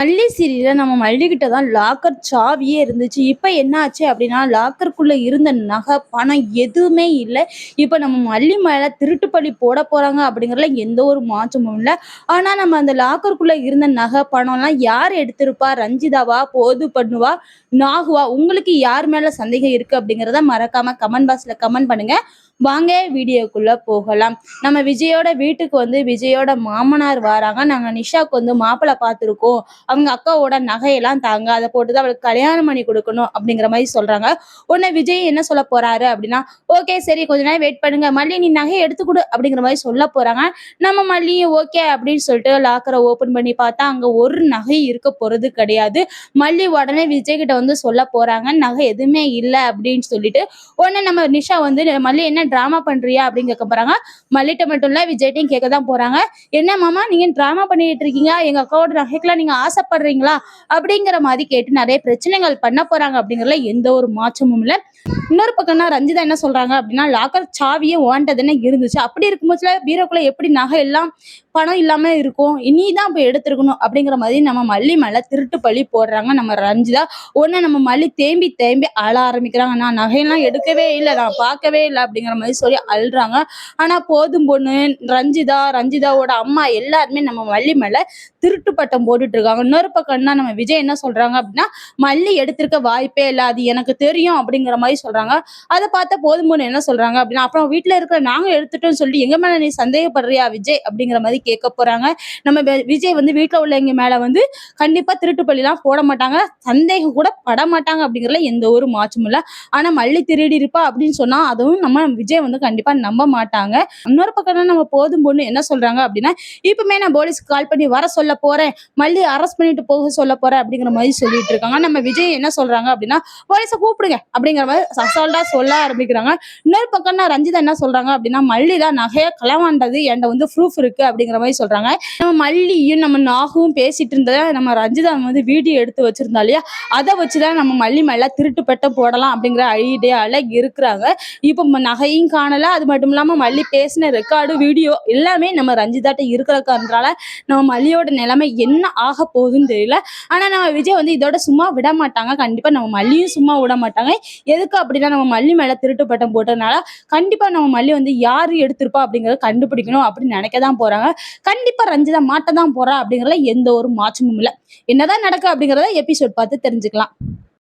மல்லி சீரியல நம்ம மல்லிகிட்ட தான் லாக்கர் சாவியே இருந்துச்சு. இப்போ என்ன ஆச்சு அப்படின்னா லாக்கருக்குள்ள இருந்த நகை பணம் எதுவுமே இல்லை. இப்போ நம்ம மல்லி மேலே திருட்டு பழி போட போறாங்க அப்படிங்கிறதுல எந்த ஒரு மாற்றமும் இல்லை. ஆனால் நம்ம அந்த லாக்கருக்குள்ள இருந்த நகை பணம்லாம் யார் எடுத்திருப்பா? ரஞ்சிதாவா? போது பண்ணுவா? நாகுவா? உங்களுக்கு யார் மேல சந்தேகம் இருக்கு அப்படிங்கிறத மறக்காம கமெண்ட் பாக்ஸ்ல கமெண்ட் பண்ணுங்க. வாங்க வீடியோக்குள்ள போகலாம். நம்ம விஜயோட வீட்டுக்கு வந்து விஜயோட மாமனார் வராங்க. நாங்க நிஷாக்கு வந்து மாப்பிள்ளை பார்த்துருக்கோம். அவங்க அக்காவோட நகையெல்லாம் தாங்க அதை போட்டு தான் அவளுக்கு கல்யாணம் பண்ணி கொடுக்கணும் அப்படிங்கிற மாதிரி சொல்றாங்க. உடனே விஜய் என்ன சொல்ல போறாரு அப்படின்னா ஓகே சரி கொஞ்ச நேரம் வெயிட் பண்ணுங்க. மல்லி நீ நகையை எடுத்து கொடு அப்படிங்கிற மாதிரி சொல்ல போறாங்க. நம்ம மல்லியும் ஓகே அப்படின்னு சொல்லிட்டு லாக்கரை ஓபன் பண்ணி பார்த்தா அங்க ஒரு நகை இருக்க போறது கிடையாது. மல்லி உடனே விஜய் கிட்ட வந்து சொல்ல போறாங்க நகை எதுவுமே இல்லை அப்படின்னு சொல்லிட்டு உடனே நம்ம நிஷா வந்து மல்லி என்ன டிராமா பண்றியா? அப்படின்னு கேட்க போறாங்க. மல்லிட்ட மட்டும் இல்ல விஜய்ட்டையும் கேட்க தான் போறாங்க. என்ன மாமா நீங்க டிராமா பண்ணிட்டு இருக்கீங்க? எங்க அக்காவோட நகைக்கெல்லாம் நீங்க ஆசைப்படுறீங்களா அப்படிங்கிற மாதிரி கேட்டு நிறைய பிரச்சனைகள் பண்ண போறாங்க அப்படிங்கறதுல எந்த ஒரு மாற்றமும் இல்லை. இன்னொரு பக்கம்னா ரஞ்சிதா என்ன சொல்றாங்க அப்படின்னா லாக்கர் சாவியே ஓண்டதுன்னு இருந்துச்சு. அப்படி இருக்கும்போதுல பீரோக்குள்ள எப்படி நகை எல்லாம் பணம் இல்லாம இருக்கும் இனி தான் போய் எடுத்திருக்கணும் அப்படிங்கிற மாதிரி நம்ம மல்லி மேல திருட்டு பழி போடுறாங்க நம்ம ரஞ்சிதா. உடனே நம்ம மல்லி தேம்பி தேம்பி அழ ஆரம்பிக்கிறாங்க. நான் நகையெல்லாம் எடுக்கவே இல்லை நான் பார்க்கவே இல்லை அப்படிங்கிற மாதிரி சொல்லி அழுறாங்க. ஆனா போதும் பொண்ணு ரஞ்சிதா ரஞ்சிதாவோட அம்மா எல்லாருமே நம்ம மல்லி மேல திருட்டு பட்டம் போட்டுட்டு இருக்காங்க. இன்னொரு பக்கம் என்ன நம்ம விஜய் என்ன சொல்றாங்க அப்படின்னா மல்லி எடுத்திருக்க வாய்ப்பே இல்லை அது எனக்கு தெரியும் அப்படிங்கிற மாதிரி சொல்றாங்க. அதை பார்த்த போதும் பொண்ணு என்ன சொல்றாங்க அப்படின்னா அப்புறம் வீட்டில் இருக்கிற நாங்க எடுத்துட்டோம்னு சொல்லி எங்க மேல நீ சந்தேகப்படுறியா விஜய்? அப்படிங்கிற மாதிரி கேட்க போறாங்க. நம்ம விஜய் வந்து வீட்டுல உள்ளவங்க மேல வந்து கண்டிப்பா திருட்டு பள்ளிலாம் போட மாட்டாங்க. சந்தேகம் கூட பட மாட்டாங்க அப்படிங்கறதுல எந்த ஒரு மாற்றமும் இல்லை. ஆனா மல்லி திருடி இருப்பா அப்படின்னு சொன்னா அதுவும் நம்ம விஜய் வந்து கண்டிப்பா நம்ப மாட்டாங்க. இன்னொரு பக்கம் நம்ம போதும் பொண்ணு என்ன சொல்றாங்க அப்படின்னா இப்பவுமே நான் போலீஸ்க்கு கால் பண்ணி வர சொல்ல போறேன். மல்லி அரெஸ்ட் பண்ணிட்டு போக சொல்ல போறேன் அப்படிங்கிற மாதிரி சொல்லிட்டு இருக்காங்க. நம்ம விஜய் என்ன சொல்றாங்க அப்படின்னா போலீஸை கூப்பிடுங்க அப்படிங்கிற மாதிரி அசால்ட்டா சொல்ல ஆரம்பிக்கிறாங்க. இன்னொரு பக்கம்னா ரஞ்சிதா என்ன சொல்றாங்க அப்படின்னா மல்லி தான் நகைய களவாண்டது என்கிட்ட வந்து ப்ரூஃப் இருக்கு அப்படிங்கிற மாதிரி சொல்றாங்க. நம்ம மல்லியும் நம்ம நாகும் பேசிட்டு இருந்ததை நம்ம ரஞ்சிதா வந்து வீடியோ எடுத்து வச்சிருந்தா இல்லையா? அதை வச்சுதான் நம்ம மல்லி மேல திருட்டு பெட்ட போடலாம் அப்படிங்கிற ஐடியால இருக்கிறாங்க. இப்போ நகையும் காணல. அது மட்டும் இல்லாம மல்லி பேசின ரெக்கார்டு வீடியோ எல்லாமே நம்ம ரஞ்சிதாட்ட இருக்கிறக்கன்றால நம்ம மல்லியோட நிலைமை என்ன ஆக போகுது போகுதுன்னு தெரியல. ஆனா நம்ம விஜய் வந்து இதோட சும்மா விட மாட்டாங்க கண்டிப்பா நம்ம மல்லியும் சும்மா விட மாட்டாங்க எதுக்கு அப்படின்னா நம்ம மல்லி மேல திருட்டு பட்டம் போட்டதுனால கண்டிப்பா நம்ம மல்லி வந்து யாரு எடுத்திருப்பா அப்படிங்கறத கண்டுபிடிக்கணும் அப்படின்னு நினைக்க தான் போறாங்க. கண்டிப்பா ரஞ்சிதா மாட்ட தான் போறா அப்படிங்கறதுல எந்த ஒரு மாற்றமும் இல்லை. என்னதான் நடக்கு அப்படிங்கறத எபிசோட் பார்த்து தெரிஞ்சுக்கலாம்.